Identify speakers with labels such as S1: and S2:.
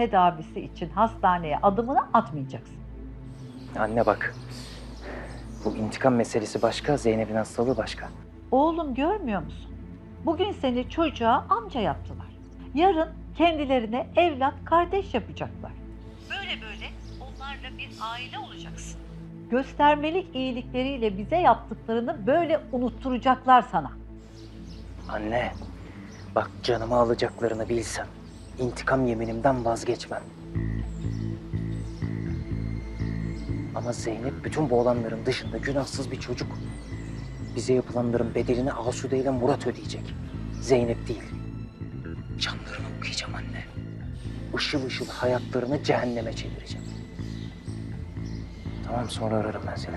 S1: tedavisi için hastaneye adımını atmayacaksın.
S2: Anne bak. Bu intikam meselesi başka, Zeynep'in hastalığı başka.
S1: Oğlum görmüyor musun? Bugün seni çocuğa amca yaptılar. Yarın kendilerine evlat, kardeş yapacaklar. Böyle böyle onlarla bir aile olacaksın. Göstermelik iyilikleriyle bize yaptıklarını böyle unutturacaklar sana.
S2: Anne, bak canımı alacaklarını bilsem, intikam yeminimden vazgeçmem. Ama Zeynep bütün bu olanların dışında günahsız bir çocuk. Bize yapılanların bedelini Asude ile Murat ödeyecek. Zeynep değil. Canlarını okuyacağım anne. Işıl ışıl hayatlarını cehenneme çevireceğim. Tamam sonra ararım ben seni.